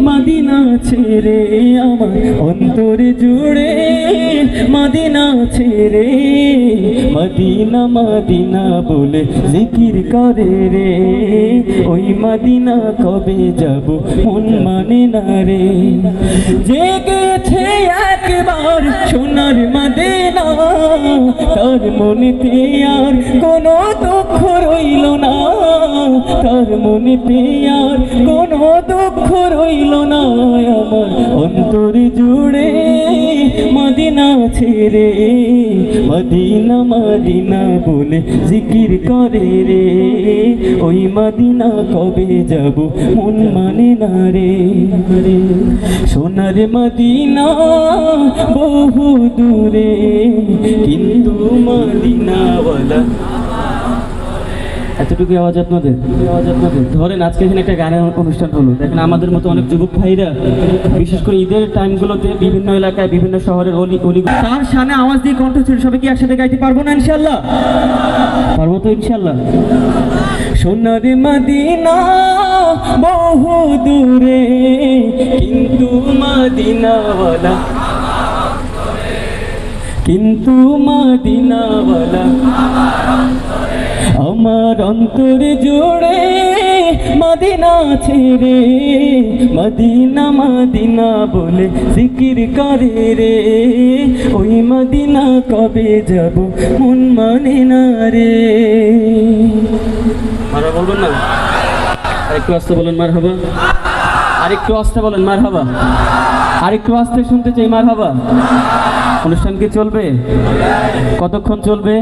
Medina ছেড়ে আমার অন্তরে জুড়ে। মাদিনা ছেড়ে, মাদিনা মাদিনা বলে জিকির করে রে। ওই মাদিনা কবে যাব মন মানে না রে। জেগেছে সোনার মদিনা, তার মনেতে আর কোনো দুঃখ রইল না। তার মনেতে আর কোনো দুঃখ রইল না। আমার অন্তর জুড়ে মদিনা ছেড়ে মদিনা মদিনা বলে জিকির করে রে। ওই মদিনা কবে যাব মন মানে না রে। সোনার মদিনা বহু দূরে, কিন্তু মদিনাওয়ালা এতটুকু আওয়াজ আপনাদের আওয়াজ আপনাদের ধরেন আজকে এখানে একটা গানের অনুষ্ঠান হলো। দেখেন আমাদের মতো অনেক যুবক ভাইরা বিশেষ করে ঈদের টাইমগুলোতে বিভিন্ন এলাকায় বিভিন্ন শহরের অলি অলি তার সামনে আওয়াজ দিয়ে কণ্ঠ ছিল সবাই কি একসাথে গাইতে পারব না ইনশাল্লাহ পারব তো ইনশাল্লাহ সোনার মদিনা বহু দূরে কিন্তু মদিনাওয়ালা কিন্তু মদিনাওয়ালা আমার অন্তর জুড়ে মদিনা ছেড়ে মদিনা মদিনা বলে জিকির করে রে। ওই মদিনা কবে যাব মন মানে না রে। মারা বলবেন না? আরেকটু আসতে বলেন মার হবা আরেকটু আসতে বলেন মার হবা আরেকটু আসতে শুনতে চাই মার হবা অনুষ্ঠান কি চলবে? কতক্ষণ চলবে?